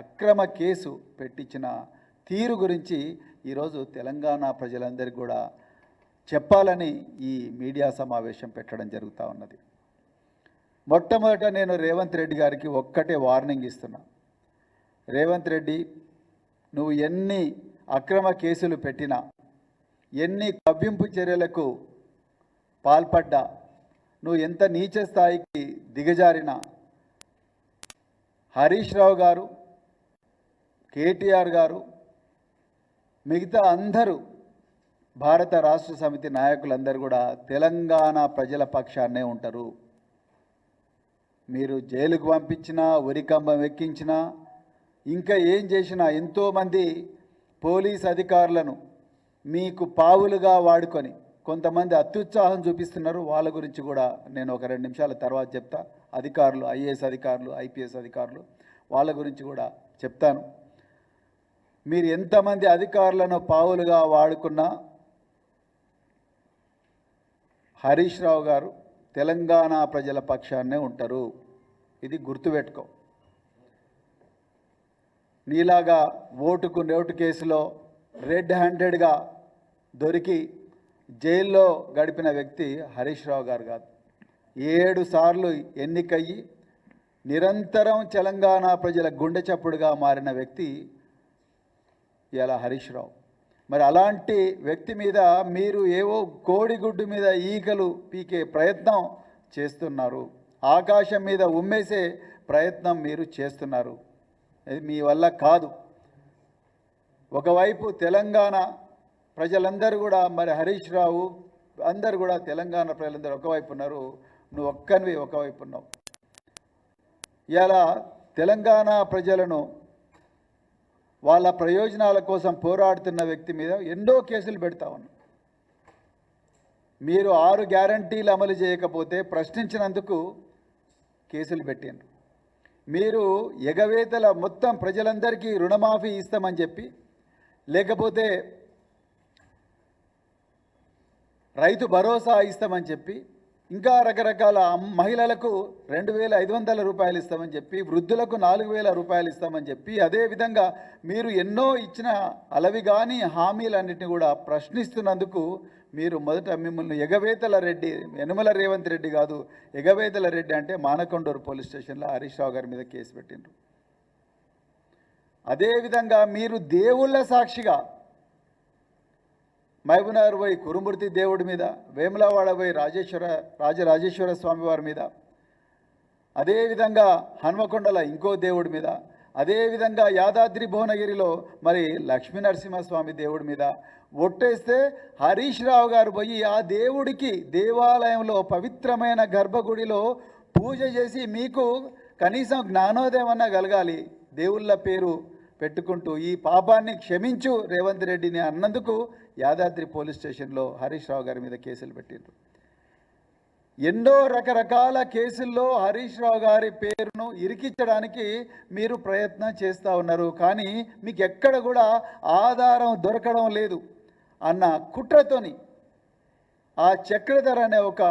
అక్రమ కేసు పెట్టించిన తీరు గురించి ఈరోజు తెలంగాణ ప్రజలందరికీ కూడా చెప్పాలని ఈ మీడియా సమావేశం పెట్టడం జరుగుతూ ఉన్నది. మొట్టమొదట నేను రేవంత్ రెడ్డి గారికి ఒక్కటే వార్నింగ్ ఇస్తున్నా. రేవంత్ రెడ్డి నువ్వు ఎన్ని అక్రమ కేసులు పెట్టినా ఎన్ని కవ్వింపు చర్యలకు పాల్పడ్డా నువ్వు ఎంత నీచ స్థాయికి దిగజారినా హరీష్ రావు గారు కేటీఆర్ గారు మిగతా అందరూ భారత రాష్ట్ర సమితి నాయకులందరూ కూడా తెలంగాణ ప్రజల పక్షాన్నే ఉంటారు. మీరు జైలుకు పంపించినా ఉరికంబం ఎక్కించినా ఇంకా ఏం చేసినా ఎంతోమంది పోలీస్ అధికారులను మీకు పావులుగా వాడుకొని కొంతమంది అత్యుత్సాహం చూపిస్తున్నారు. వాళ్ళ గురించి కూడా నేను ఒక రెండు నిమిషాల తర్వాత చెప్తా. అధికారులు ఐఏఎస్ అధికారులు ఐపీఎస్ అధికారులు వాళ్ళ గురించి కూడా చెప్తాను. మీరు ఎంతమంది అధికారులను పావులుగా వాడుకున్నా హరీష్ రావు గారు తెలంగాణ ప్రజల పక్షాన్నే ఉంటారు. ఇది గుర్తుపెట్టుకో. నీలాగా ఓటుకు నోటు కేసులో రెడ్ హ్యాండెడ్గా దొరికి జైల్లో గడిపిన వ్యక్తి హరీష్ రావు గారు కాదు. ఏడు సార్లు ఎన్నికయ్యి నిరంతరం తెలంగాణ ప్రజల గుండె చప్పుడుగా మారిన వ్యక్తి ఇలా హరీష్ రావు. మరి అలాంటి వ్యక్తి మీద మీరు ఏవో కోడిగుడ్డు మీద ఈకలు పీకే ప్రయత్నం చేస్తున్నారు. ఆకాశం మీద ఉమ్మేసే ప్రయత్నం మీరు చేస్తున్నారు. ఇది మీ వల్ల కాదు. ఒకవైపు తెలంగాణ ప్రజలందరూ కూడా మరి హరీష్ రావు అందరు కూడా తెలంగాణ ప్రజలందరూ ఒకవైపు ఉన్నారు. నువ్వు ఒక్కనివి ఒకవైపు ఉన్నావు. ఇలా తెలంగాణ ప్రజలను వాళ్ళ ప్రయోజనాల కోసం పోరాడుతున్న వ్యక్తి మీద ఎన్నో కేసులు పెడతా ఉన్నాం. మీరు ఆరు గ్యారంటీలు అమలు చేయకపోతే ప్రశ్నించినందుకు కేసులు పెట్టిండ్రు. మీరు ఎగవేతల మొత్తం ప్రజలందరికీ రుణమాఫీ ఇస్తామని చెప్పి లేకపోతే రైతు భరోసా ఇస్తామని చెప్పి ఇంకా రకరకాల మహిళలకు రెండు వేల ఐదు వందల రూపాయలు ఇస్తామని చెప్పి వృద్ధులకు నాలుగు వేల రూపాయలు ఇస్తామని చెప్పి అదేవిధంగా మీరు ఎన్నో ఇచ్చిన అలవి కానీ హామీలన్నింటినీ కూడా ప్రశ్నిస్తున్నందుకు మీరు మొదట మిమ్మల్ని ఎగవేతల రెడ్డి యనుమల రేవంత్ రెడ్డి కాదు ఎగవేతల రెడ్డి అంటే మానకొండూరు పోలీస్ స్టేషన్లో హరీష్ రావు గారి మీద కేసు పెట్టిండ్రు. అదేవిధంగా మీరు దేవుళ్ళ సాక్షిగా మహబూబ్నగర్ పోయి కురుమూర్తి దేవుడి మీద వేములవాడ పోయి రాజేశ్వర రాజరాజేశ్వర స్వామి వారి మీద అదేవిధంగా హన్మకొండల ఇంకో దేవుడి మీద అదేవిధంగా యాదాద్రి భువనగిరిలో మరి లక్ష్మీ నరసింహస్వామి దేవుడి మీద ఒట్టేస్తే హరీష్ రావు గారు పోయి ఆ దేవుడికి దేవాలయంలో పవిత్రమైన గర్భగుడిలో పూజ చేసి మీకు కనీసం జ్ఞానోదయం అన్న కలగాలి. దేవుళ్ళ పేరు పెట్టుకుంటూ ఈ పాపాన్ని క్షమించు రేవంత్ రెడ్డిని అన్నందుకు యాదాద్రి పోలీస్ స్టేషన్లో హరీష్ రావు గారి మీద కేసులు పెట్టిండ్రు. ఎన్నో రకరకాల కేసుల్లో హరీష్ రావు గారి పేరును ఇరికించడానికి మీరు ప్రయత్నం చేస్తూ ఉన్నారు. కానీ మీకు ఎక్కడ కూడా ఆధారం దొరకడం లేదు అన్న కుట్రతోని ఆ చక్రధర్ అనే ఒక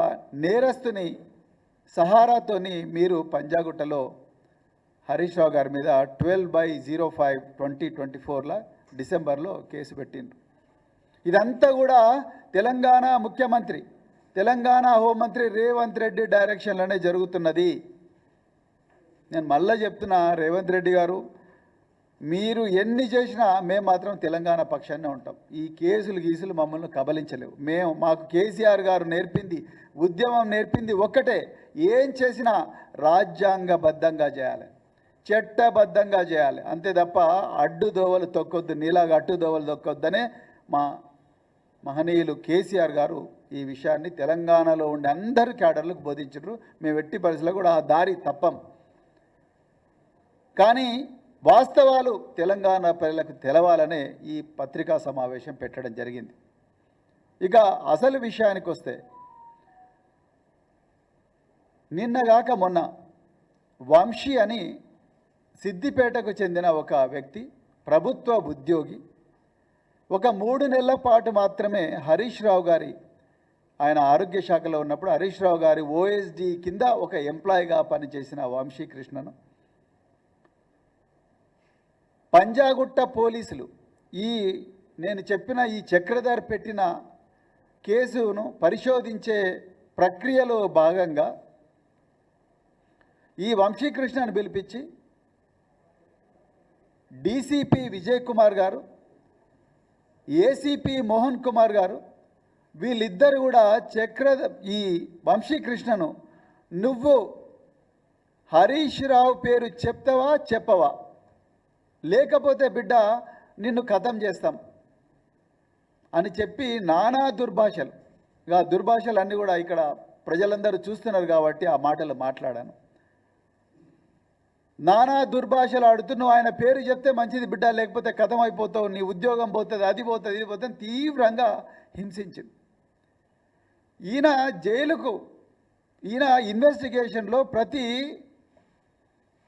నేరస్తుని సహారాతోని మీరు పంజాగుట్టలో హరీష్ రావు గారి మీద twelve by zero five twenty twenty ఫోర్లో డిసెంబర్లో కేసు పెట్టిండ్రు. ఇదంతా కూడా తెలంగాణ ముఖ్యమంత్రి తెలంగాణ హోంమంత్రి రేవంత్ రెడ్డి డైరెక్షన్లోనే జరుగుతున్నది. నేను మళ్ళీ చెప్తున్నా రేవంత్ రెడ్డి గారు మీరు ఎన్ని చేసినా మేము మాత్రం తెలంగాణ పక్షాన్నే ఉంటాం. ఈ కేసులు గీసులు మమ్మల్ని కబలించలేవు. మేము మాకు కేసీఆర్ గారు నేర్పింది ఉద్యమం నేర్పింది ఒక్కటే. ఏం చేసినా రాజ్యాంగబద్ధంగా చేయాలి. చట్టబద్ధంగా చేయాలి. అంతే తప్ప అడ్డు దోవలు తొక్కొద్దు. నీలాగా అడ్డు దోవలు తొక్కొద్దనే మా మహనీయులు కేసీఆర్ గారు ఈ విషయాన్ని తెలంగాణలో ఉండే అందరు క్యాడర్లకు బోధించారు. మేము ఎట్టి పరిస్థితుల్లో కూడా ఆ దారి తప్పం. కానీ వాస్తవాలు తెలంగాణ ప్రజలకు తెలవాలనే ఈ పత్రికా సమావేశం పెట్టడం జరిగింది. ఇక అసలు విషయానికి వస్తే నిన్నగాక మొన్న వంశీ అని సిద్దిపేటకు చెందిన ఒక వ్యక్తి ప్రభుత్వ ఉద్యోగి. ఒక మూడు నెలల పాటు మాత్రమే హరీష్ రావు గారి ఆయన ఆరోగ్య శాఖలో ఉన్నప్పుడు హరీష్ రావు గారి ఓఎస్డి కింద ఒక ఎంప్లాయీగా పనిచేసిన వంశీకృష్ణను. పంజాగుట్ట పోలీసులు ఈ నేను చెప్పిన ఈ చక్రధర్ పెట్టిన కేసును పరిశోధించే ప్రక్రియలో భాగంగా ఈ వంశీకృష్ణను పిలిపించి డీసీపీ విజయ్ కుమార్ గారు ఏసీపీ మోహన్ కుమార్ గారు వీళ్ళిద్దరు కూడా చక్ర ఈ వంశీకృష్ణను నువ్వు హరీష్ రావు పేరు చెప్తావా చెప్పవా? లేకపోతే బిడ్డ నిన్ను కథం చేస్తాం అని చెప్పి నానా దుర్భాషలు. ఇక దుర్భాషలు అన్నీ కూడా ఇక్కడ ప్రజలందరూ చూస్తున్నారు కాబట్టి ఆ మాటలు మాట్లాడాను. నానా దుర్భాషలు ఆడుతూ ఆయన పేరు చెప్తే మంచిది బిడ్డ లేకపోతే కథం అయిపోతావు నీ ఉద్యోగం పోతుంది అది పోతుంది ఇది పోతుంది తీవ్రంగా హింసించింది. ఈయన జైలుకు ఈయన ఇన్వెస్టిగేషన్లో ప్రతి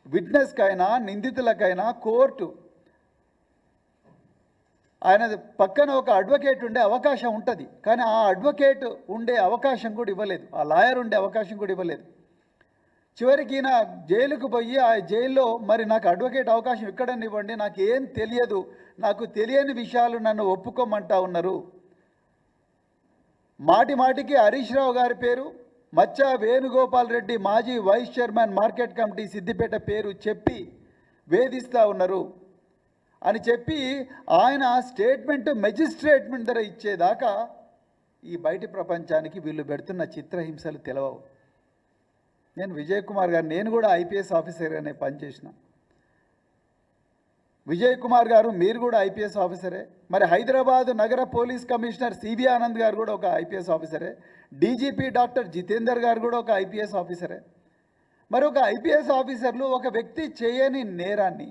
విట్నెస్కైనా నిందితులకైనా కోర్టు ఆయన పక్కన ఒక అడ్వకేట్ ఉండే అవకాశం ఉంటుంది కానీ ఆ అడ్వకేట్ ఉండే అవకాశం కూడా ఇవ్వలేదు ఆ లాయర్ ఉండే అవకాశం కూడా ఇవ్వలేదు. చివరికి ఈయన జైలుకు పోయి ఆ జైల్లో మరి నాకు అడ్వకేట్ అవకాశం ఇక్కడనివ్వండి నాకు ఏం తెలియదు నాకు తెలియని విషయాలు నన్ను ఒప్పుకోమంటా ఉన్నారు. మాటి మాటికి హరీష్ రావు గారి పేరు మచ్చా వేణుగోపాల్ రెడ్డి మాజీ vice chairman market committee Siddipet పేరు చెప్పి వేధిస్తూ ఉన్నారు. అని చెప్పి ఆయన స్టేట్మెంట్ మెజిస్ట్రేట్మెంట్ ధర ఇచ్చేదాకా ఈ బయటి ప్రపంచానికి వీళ్ళు పెడుతున్న చిత్రహింసలు తెలవవు. నేను విజయ్ కుమార్ గారు నేను కూడా ఐపీఎస్ ఆఫీసర్గానే పనిచేసిన విజయ్ కుమార్ గారు మీరు కూడా ఐపీఎస్ ఆఫీసరే. మరి హైదరాబాద్ నగర పోలీస్ కమిషనర్ సిబి ఆనంద్ గారు కూడా ఒక ఐపీఎస్ ఆఫీసరే. డీజీపీ డాక్టర్ జితేందర్ గారు కూడా ఒక ఐపీఎస్ ఆఫీసరే. మరి ఒక ఐపీఎస్ ఆఫీసర్లు ఒక వ్యక్తి చేయని నేరాన్ని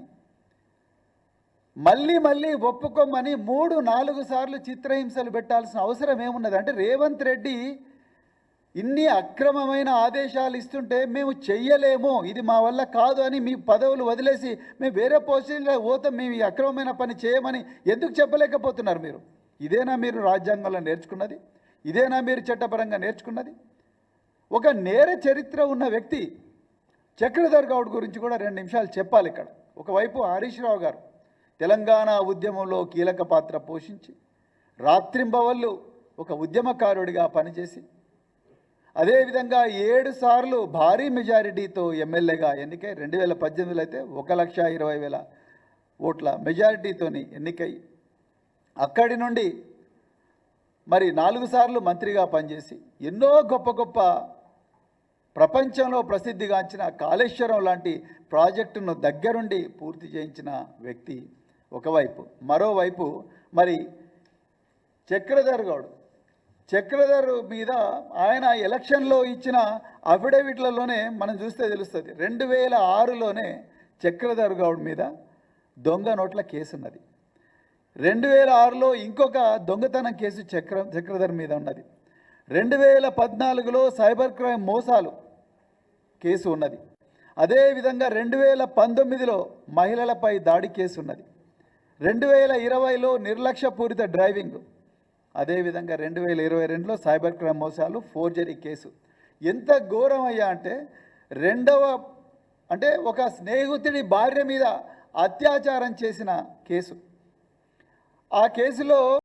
మళ్ళీ మళ్ళీ ఒప్పుకోమని మూడు నాలుగు సార్లు చిత్రహింసలు పెట్టాల్సిన అవసరం ఏమున్నది? అంటే రేవంత్ రెడ్డి ఇన్ని అక్రమమైన ఆదేశాలు ఇస్తుంటే మేము చెయ్యలేము ఇది మా వల్ల కాదు అని మీ పదవులు వదిలేసి మేము వేరే పోస్టింగ్లో పోతాం మేము ఈ అక్రమమైన పని చేయమని ఎందుకు చెప్పలేకపోతున్నారు మీరు? ఇదేనా మీరు రాజ్యాంగంలో నేర్చుకున్నది? ఇదేనా మీరు చట్టపరంగా నేర్చుకున్నది? ఒక నేర చరిత్ర ఉన్న వ్యక్తి చక్రధర్ గౌడ్ గురించి కూడా రెండు నిమిషాలు చెప్పాలి ఇక్కడ. ఒకవైపు హరీష్ రావు గారు తెలంగాణ ఉద్యమంలో కీలక పాత్ర పోషించి రాత్రింబవళ్ళు ఒక ఉద్యమకారుడిగా పనిచేసి అదేవిధంగా ఏడు సార్లు భారీ మెజారిటీతో ఎమ్మెల్యేగా ఎన్నికై రెండు వేల పద్దెనిమిదిలో అయితే ఒక లక్ష ఇరవై వేల ఓట్ల మెజారిటీతోని ఎన్నికై అక్కడి నుండి మరి నాలుగు సార్లు మంత్రిగా పనిచేసి ఎన్నో గొప్ప గొప్ప ప్రపంచంలో ప్రసిద్ధిగాంచిన కాళేశ్వరం లాంటి ప్రాజెక్టును దగ్గరుండి పూర్తి చేయించిన వ్యక్తి ఒకవైపు. మరోవైపు మరి చక్రధర్ గౌడ్ చక్రధర్ మీద ఆయన ఎలక్షన్లో ఇచ్చిన అఫిడవిట్లలోనే మనం చూస్తే తెలుస్తుంది. రెండు వేల ఆరులోనే చక్రధర్ గౌడ్ మీద దొంగ నోట్ల కేసు ఉన్నది రెండు వేల ఆరులో ఇంకొక దొంగతనం కేసు చక్ర చక్రధర్ మీద ఉన్నది. రెండు వేల పద్నాలుగులో సైబర్ క్రైమ్ మోసాలు కేసు ఉన్నది. అదేవిధంగా రెండు వేల పంతొమ్మిదిలో మహిళలపై దాడి కేసు ఉన్నది రెండు వేల ఇరవైలో నిర్లక్ష్యపూరిత డ్రైవింగ్ అదేవిధంగా రెండు వేల ఇరవై రెండులో సైబర్ క్రైమ్ మోసాలు ఫోర్జరీ కేసు. ఎంత ఘోరం అయ్యా అంటే రెండవ అంటే ఒక స్నేహితుడి భార్య మీద అత్యాచారం చేసిన కేసు. ఆ కేసులో